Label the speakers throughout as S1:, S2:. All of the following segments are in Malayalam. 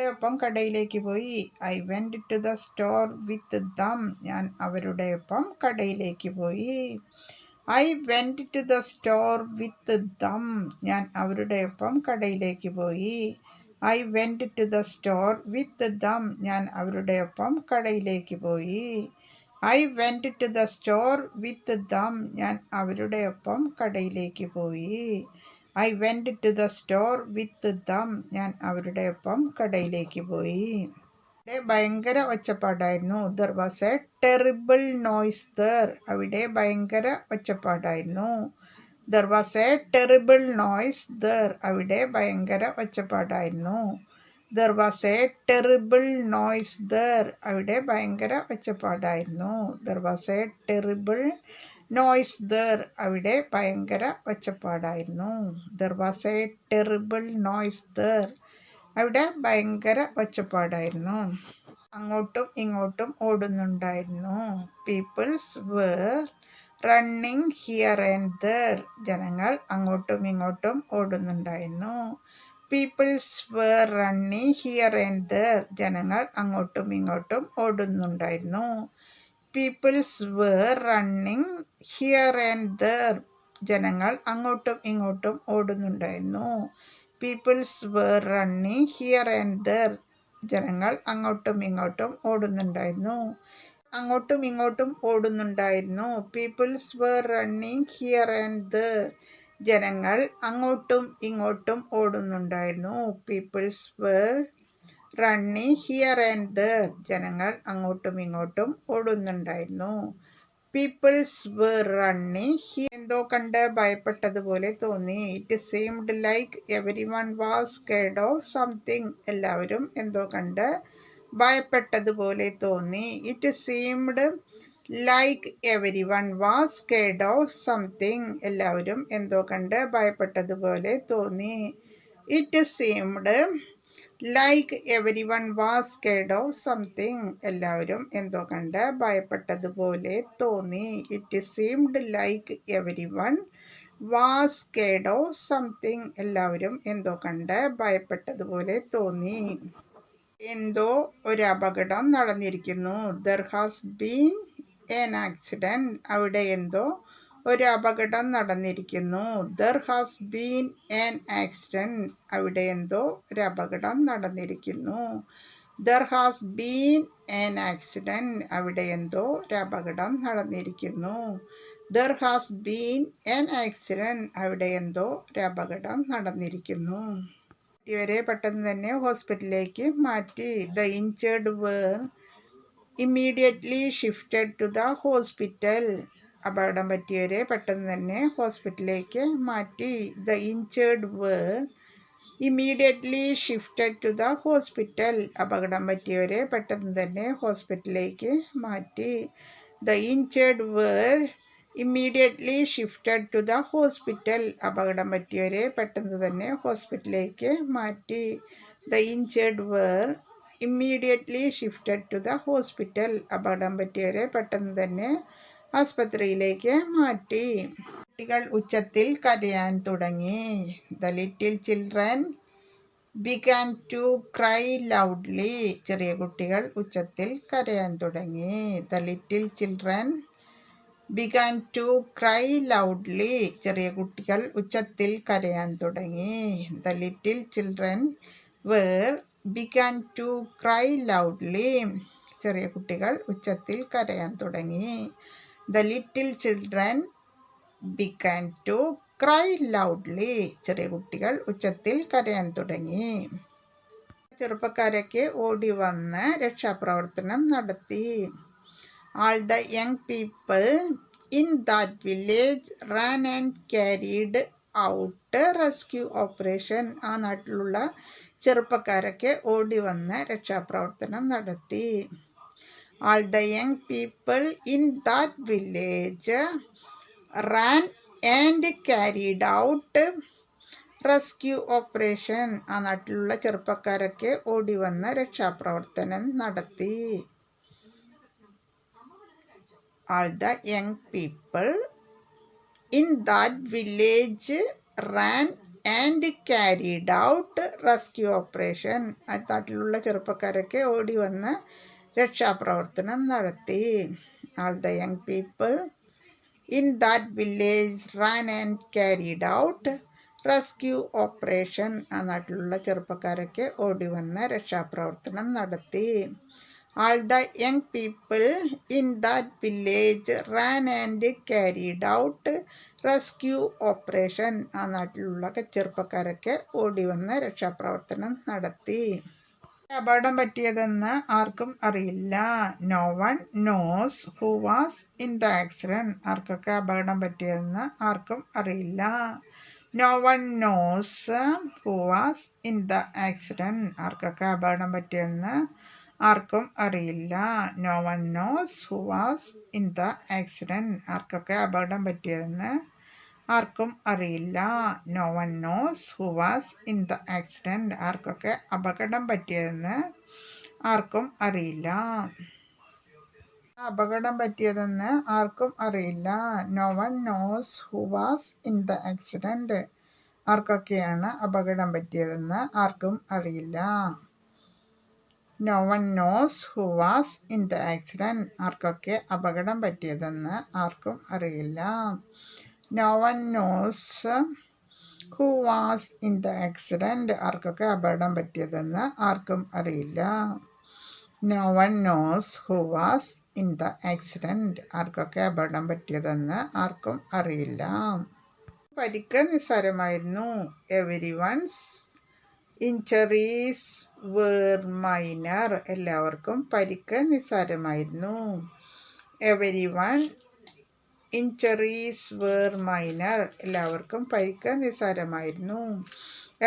S1: ഒപ്പം കടയിലേക്ക് പോയി. I went to the store with them. ഞാൻ അവരുടെ ഒപ്പം കടയിലേക്ക് പോയി. I went to the store with them. ഞാൻ അവരുടെ ഒപ്പം കടയിലേക്ക് പോയി. I went to the store with them. ഞാൻ അവരുടെ ഒപ്പം കടയിലേക്ക് പോയി. I went to the store with them. ഞാൻ അവരുടെ ഒപ്പം കടയിലേക്ക് പോയി. I went to the store with them ഞാൻ അവരുടെ ഒപ്പം കടയിലേക്ക് പോയി. അവിടെ ഭയങ്കര ഒച്ചപ്പാടായിരുന്നു. There was a terrible noise there അവിടെ ഭയങ്കര ഒച്ചപ്പാടായിരുന്നു. There was a terrible noise there അവിടെ ഭയങ്കര ഒച്ചപ്പാടായിരുന്നു. There was a terrible noise there അവിടെ ഭയങ്കര ഒച്ചപ്പാടായിരുന്നു. There was a terrible noise there അവിടെ ഭയങ്കര ഒച്ചപ്പാടായിരുന്നു. There was a terrible noise there അവിടെ ഭയങ്കര ഒച്ചപ്പാടായിരുന്നു. അങ്ങോട്ടും ഇങ്ങോട്ടും ഓടുന്നുണ്ടായിരുന്നു. Peoples were running here and there ജനങ്ങൾ അങ്ങോട്ടും ഇങ്ങോട്ടും ഓടുന്നുണ്ടായിരുന്നു. Peoples were running here and there ജനങ്ങൾ അങ്ങോട്ടും ഇങ്ങോട്ടും ഓടുന്നുണ്ടായിരുന്നു. Peoples were running here and there ജനങ്ങൾ അങ്ങോട്ടും ഇങ്ങോട്ടും ഓടുന്നുണ്ടായിരുന്നു. Peoples were running here and there ജനങ്ങൾ അങ്ങോട്ടും ഇങ്ങോട്ടും ഓടുന്നുണ്ടായിരുന്നു. അങ്ങോട്ടും ഇങ്ങോട്ടും ഓടുന്നുണ്ടായിരുന്നു. Peoples were running here and there ജനങ്ങൾ അങ്ങോട്ടും ഇങ്ങോട്ടും ഓടുന്നുണ്ടായിരുന്നു. Peoples were running here and there ജനങ്ങൾ അങ്ങോട്ടും ഇങ്ങോട്ടും ഓടുന്നുണ്ടായിരുന്നു. പീപ്പിൾസ് വേർ റണ്ണി ഹി എന്തോ കണ്ട് ഭയപ്പെട്ടതുപോലെ തോന്നി. It seemed like everyone was scared of something എല്ലാവരും എന്തോ കണ്ട് ഭയപ്പെട്ടതുപോലെ തോന്നി. It seemed like everyone was scared of something എല്ലാവരും എന്തോ കണ്ട് ഭയപ്പെട്ടതുപോലെ തോന്നി. It seemed like everyone was scared of something എല്ലാവരും എന്തോ കണ്ട് ഭയപ്പെട്ടതുപോലെ തോന്നി. It seemed like everyone was scared of something എല്ലാവരും എന്തോ കണ്ട് ഭയപ്പെട്ടതുപോലെ തോന്നി. എന്തോ ഒരു അപകടം നടന്നിരിക്കുന്നു. There has been an accident അവിടെ എന്തോ ഒരു അപകടം നടന്നിരിക്കുന്നു. There has been an accident അവിടെ എന്തോ ഒരു അപകടം നടന്നിരിക്കുന്നു. There has been an accident അവിടെ എന്തോ ഒരു അപകടം നടന്നിരിക്കുന്നു. There has been an accident അവിടെ എന്തോ ഒരു അപകടം നടന്നിരിക്കുന്നു. ഇവരെ പെട്ടെന്ന് തന്നെ ഹോസ്പിറ്റലിലേക്ക് മാറ്റി. The injured were immediately shifted to the hospital അപകടം പറ്റിയവരെ പെട്ടെന്ന് തന്നെ ഹോസ്പിറ്റലിലേക്ക് മാറ്റി. The injured were immediately shifted to the hospital. അപകടം പറ്റിയവരെ പെട്ടെന്ന് തന്നെ ഹോസ്പിറ്റലിലേക്ക് മാറ്റി. The injured were immediately shifted to the hospital. അപകടം പറ്റിയവരെ പെട്ടെന്ന് തന്നെ ഹോസ്പിറ്റലിലേക്ക് മാറ്റി. The injured were immediately shifted to the hospital. അപകടം പറ്റിയവരെ പെട്ടെന്ന് തന്നെ ആസ്പത്രിയിലേക്ക് മാറ്റി. കുട്ടികൾ ഉച്ചത്തിൽ കരയാൻ തുടങ്ങി. The little children began to cry loudly. ചെറിയ കുട്ടികൾ ഉച്ചത്തിൽ കരയാൻ തുടങ്ങി. The little children began to cry loudly. ചെറിയ കുട്ടികൾ ഉച്ചത്തിൽ കരയാൻ തുടങ്ങി. The little children were began to cry loudly. ചെറിയ കുട്ടികൾ ഉച്ചത്തിൽ കരയാൻ തുടങ്ങി. The little children began to cry loudly ചെറിയ കുട്ടികൾ ഉച്ചത്തിൽ കരയാൻ തുടങ്ങി. ചെറുപ്പക്കാരൊക്കെ ഓടി വന്ന് രക്ഷാപ്രവർത്തനം നടത്തി. All the young people in that village ran and carried out rescue operation ആ നാട്ടിലുള്ള ചെറുപ്പക്കാരൊക്കെ ഓടി വന്ന് രക്ഷാപ്രവർത്തനം നടത്തി. All the young people in that village ran and carried out rescue operation ആ നാട്ടിലുള്ള ചെറുപ്പക്കാരൊക്കെ ഓടി വന്ന് രക്ഷാപ്രവർത്തനം നടത്തി. All the young people in that village ran and carried out rescue operation ആ നാട്ടിലുള്ള ചെറുപ്പക്കാരൊക്കെ ഓടി വന്ന് രക്ഷാപ്രവർത്തനം നടത്തി. All the young people in that village ran and carried out rescue operation ആ നാട്ടിലുള്ള ചെറുപ്പക്കാരൊക്കെ ഓടി വന്ന് രക്ഷാപ്രവർത്തനം നടത്തി. All the young people in that village ran and carried out rescue operation ആ നാട്ടിലുള്ള ചെറുപ്പക്കാരൊക്കെ ഓടി വന്ന് രക്ഷാപ്രവർത്തനം നടത്തി. അപകടം പറ്റിയതെന്ന് ആർക്കും അറിയില്ല. No one knows who was in the accident ആർക്കൊക്കെ അപകടം പറ്റിയതെന്ന് ആർക്കും അറിയില്ല. No one knows who was in the accident ആർക്കൊക്കെ അപകടം പറ്റിയെന്ന് ആർക്കും അറിയില്ല. No one knows who was in the accident ആർക്കൊക്കെ അപകടം പറ്റിയതെന്ന് ആർക്കും അറിയില്ല. No one knows who was in the accident ആർക്കൊക്കെ അപകടം പറ്റിയതെന്ന് ആർക്കും അറിയില്ല. അപകടം പറ്റിയതെന്ന് ആർക്കും അറിയില്ല. No one knows who was in the accident ആർക്കൊക്കെയാണ് അപകടം പറ്റിയതെന്ന് ആർക്കും അറിയില്ല. No one knows who was in the accident ആർക്കൊക്കെ അപകടം പറ്റിയതെന്ന് ആർക്കും അറിയില്ല. No one knows who was in the accident ആർക്കൊക്കെ അപകടം പറ്റിയതെന്ന് ആർക്കും അറിയില്ല. No one knows who was in the accident ആർക്കൊക്കെ അപകടം പറ്റിയതെന്ന് ആർക്കും അറിയില്ല. പരിക്ക് നിസ്സാരമായിരുന്നു. Everyone's injuries were minor എല്ലാവർക്കും പരിക്ക് നിസ്സാരമായിരുന്നു. Everyone injuries were minor എല്ലാവർക്കും പരിക്ക് നിസ്സാരമായിരുന്നു.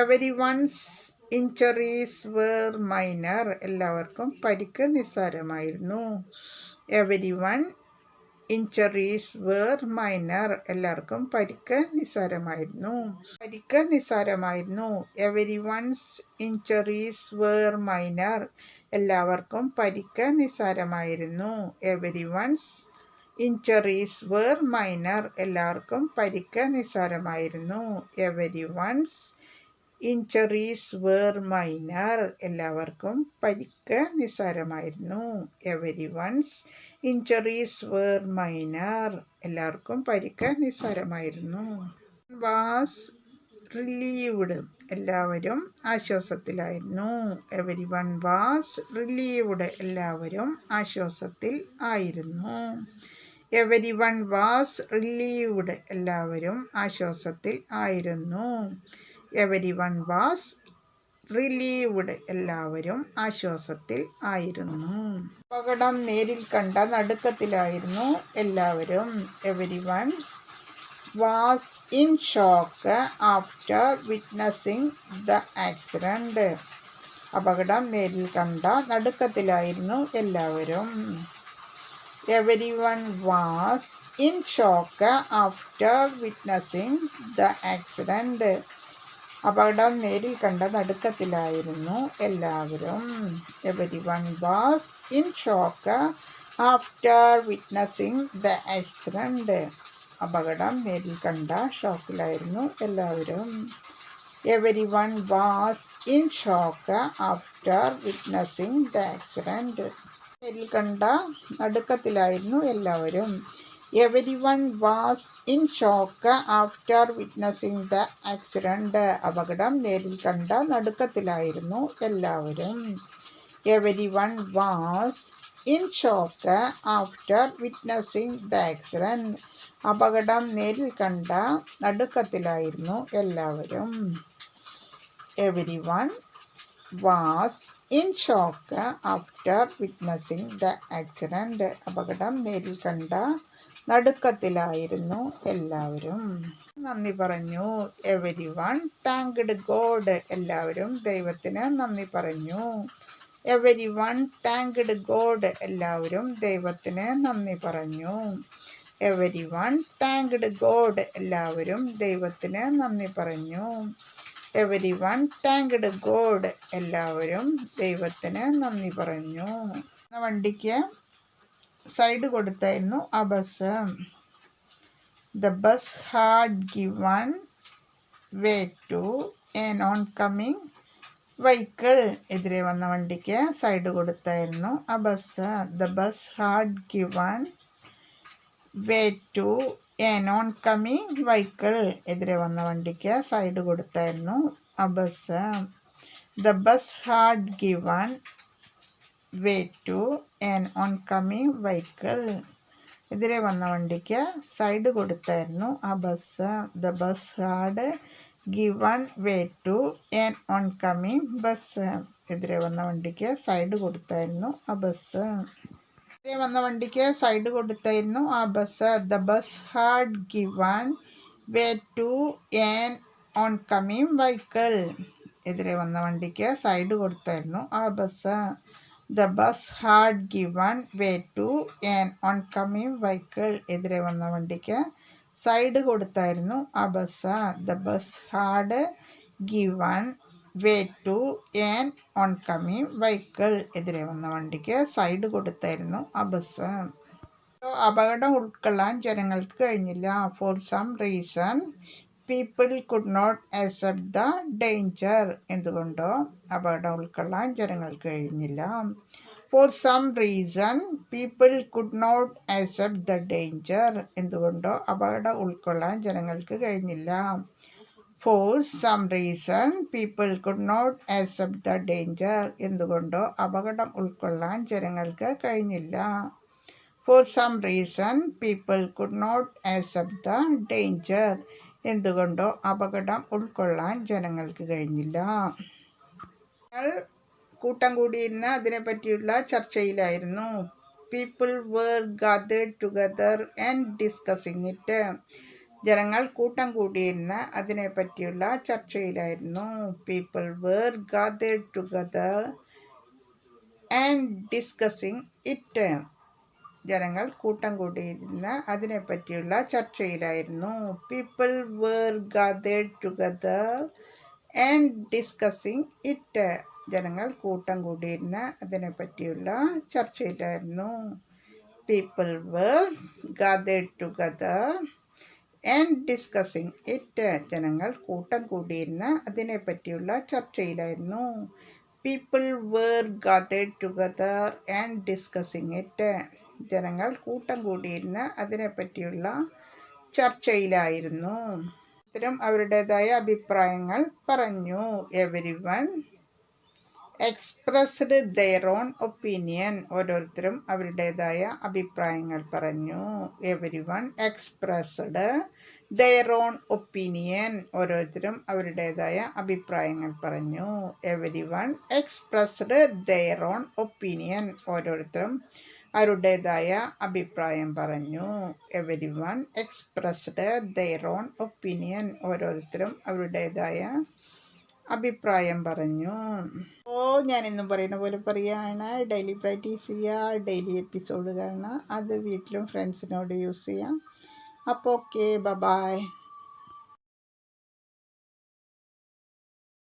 S1: Everyone's injuries were minor എല്ലാവർക്കും പരിക്ക് നിസ്സാരമായിരുന്നു. Everyone injuries were minor എല്ലാവർക്കും പരിക്ക് നിസ്സാരമായിരുന്നു. പരിക്ക് നിസ്സാരമായിരുന്നു. Everyone's injuries were minor എല്ലാവർക്കും പരിക്ക് നിസ്സാരമായിരുന്നു. Everyone's injuries were minor എല്ലാവർക്കും പരിക്ക് നിസ്സാരമായിരുന്നു. Everyone's injuries were minor എല്ലാവർക്കും പരിക്ക് നിസ്സാരമായിരുന്നു. Everyone's injuries were minor എല്ലാവർക്കും പരിക്ക് നിസ്സാരമായിരുന്നു. വാസ് റിലീവ്ഡ് എല്ലാവരും ആശ്വാസത്തിലായിരുന്നു. എവരി വൺ വാസ് റിലീവ്ഡ് എല്ലാവരും ആശ്വാസത്തിൽ ആയിരുന്നു. എവരി വൺ വാസ് റിലീവ്ഡ് എല്ലാവരും ആശ്വാസത്തിൽ ആയിരുന്നു. എവരി വൺ വാസ് റിലീവ്ഡ് എല്ലാവരും ആശ്വാസത്തിൽ ആയിരുന്നു. അപകടം നേരിൽ കണ്ട നടുക്കത്തിലായിരുന്നു എല്ലാവരും. Every one was in shock after witnessing the accident അപകടം നേരിൽ കണ്ട നടുക്കത്തിലായിരുന്നു എല്ലാവരും. One was in shock after witnessing the accident അപകടം നേരിൽ കണ്ട നടുക്കത്തിലായിരുന്നു എല്ലാവരും. Every one was in shock after witnessing the accident അപകടം നേരിൽ കണ്ട ഷോക്കിലായിരുന്നു എല്ലാവരും. Every one was in shock after witnessing the accident കണ്ട നടുക്കത്തിലായിരുന്നു എല്ലാവരും. Every one was in shock after witnessing the accident അപകടം നേരിൽ കണ്ട നടുക്കത്തിലായിരുന്നു എല്ലാവരും. Every one was in shock after witnessing the accident അപകടം നേരിൽ കണ്ട നടുക്കത്തിലായിരുന്നു എല്ലാവരും. Every one was in shock after witnessing the accident അപകടം നേരിൽ കണ്ട നടുക്കത്തിലായിരുന്നു എല്ലാവരും. നന്ദി പറഞ്ഞു. എവരി വൺ താങ്ക്ഡ് ഗോഡ് എല്ലാവരും ദൈവത്തിന് നന്ദി പറഞ്ഞു. എവരി വൺ താങ്ക്ഡ് ഗോഡ് എല്ലാവരും ദൈവത്തിന് നന്ദി പറഞ്ഞു. എവരി വൺ താങ്ക്ഡ് ഗോഡ് എല്ലാവരും ദൈവത്തിന് നന്ദി പറഞ്ഞു. എവരി വൺ താങ്ക്ഡ് ഗോഡ് എല്ലാവരും ദൈവത്തിന് നന്ദി പറഞ്ഞു. വണ്ടിക്ക് സൈഡ് കൊടുത്തായിരുന്നു ആ bus the bus had given way to an oncoming vehicle എതിരെ വന്ന വണ്ടിക്ക് സൈഡ് കൊടുത്തായിരുന്നു ആ bus the bus had given way to an oncoming vehicle എതിരെ വന്ന വണ്ടിക്ക് സൈഡ് കൊടുത്തായിരുന്നു. ആ bus the bus had given way to an oncoming vehicle എതിരെ വന്ന വണ്ടിക്ക് സൈഡ് കൊടുത്തായിരുന്നു ആ bus the bus had given way to an oncoming bus എതിരെ വന്ന വണ്ടിക്ക് സൈഡ് കൊടുത്തായിരുന്നു ആ ബസ് എതിരെ വന്ന വണ്ടിക്ക് സൈഡ് കൊടുത്തായിരുന്നു. ആ bus the bus had given way to an oncoming vehicle എതിരെ വന്ന വണ്ടിക്ക് സൈഡ് കൊടുത്തായിരുന്നു. ആ bus the bus had given way to an oncoming vehicle എതിരെ വന്ന വണ്ടിക്ക് സൈഡ് കൊടുത്തായിരുന്നു. ആ bus the bus had given way to an oncoming vehicle എതിരെ വന്ന വണ്ടിക്ക് സൈഡ് കൊടുത്തായിരുന്നു ആ ബസ്. അപകടം ഉൾക്കൊള്ളാൻ ജനങ്ങൾക്ക് കഴിഞ്ഞില്ല. For some reason people could not accept the danger എന്തുകൊണ്ടോ അപകടം ഉൾക്കൊള്ളാൻ ജനങ്ങൾക്ക് കഴിഞ്ഞില്ല. For some reason people could not accept the danger എന്തുകൊണ്ടോ അപകടം ഉൾക്കൊള്ളാൻ ജനങ്ങൾക്ക് കഴിഞ്ഞില്ല. For some reason people could not accept the danger എന്തുകൊണ്ടോ അപകടം ഉൾക്കൊള്ളാൻ ജനങ്ങൾക്ക് കഴിഞ്ഞില്ല. For some reason people could not accept the danger എന്തുകൊണ്ടോ അപകടം ഉൾക്കൊള്ളാൻ ജനങ്ങൾക്ക് കഴിഞ്ഞില്ല. കൂട്ടം കൂടിയിരുന്ന അതിനെപ്പറ്റിയുള്ള ചർച്ചയിലായിരുന്നു. People were gathered together and discussing it ജനങ്ങൾ കൂട്ടം കൂടിയിരുന്ന അതിനെപ്പറ്റിയുള്ള ചർച്ചയിലായിരുന്നു. People were gathered together and discussing it ജനങ്ങൾ കൂട്ടം കൂടിയിരുന്ന അതിനെപ്പറ്റിയുള്ള ചർച്ചയിലായിരുന്നു. People were gathered together and discussing it ജനങ്ങൾ കൂട്ടം കൂടിയിരുന്ന അതിനെപ്പറ്റിയുള്ള ചർച്ചയിലായിരുന്നു. People were gathered together and discussing it ജനങ്ങൾ കൂട്ടം കൂടിയിരുന്ന അതിനെപ്പറ്റിയുള്ള ചർച്ചയിലായിരുന്നു. People were gathered together and discussing it ജനങ്ങൾ കൂട്ടം കൂടിയിരുന്ന അതിനെപ്പറ്റിയുള്ള ചർച്ചയിലായിരുന്നു. ഇത്തരം അവരുടേതായ അഭിപ്രായങ്ങൾ പറഞ്ഞു. Every one expressed their own opinion ഓരോരുത്തരും അവരുടേതായ അഭിപ്രായങ്ങൾ പറഞ്ഞു. Every one expressed their own opinion ഓരോരുത്തരും അവരുടേതായ അഭിപ്രായങ്ങൾ പറഞ്ഞു. Every one expressed their own opinion ഓരോരുത്തരും അവരുടേതായ അഭിപ്രായം പറഞ്ഞു. Every one expressed their own opinion ഓരോരുത്തരും അവരുടേതായ അഭിപ്രായം പറഞ്ഞു. ഓ ഞാൻ എന്നും പറയുന്ന പോലെ പറയുകയാണ് ഡെയിലി പ്രാക്ടീസ് ചെയ്യുക ഡെയിലി എപ്പിസോഡ് കാണുക അത് വീട്ടിലും ഫ്രണ്ട്സിനോട് യൂസ് ചെയ്യാം. അപ്പോൾ ഓക്കെ ബ ബായ്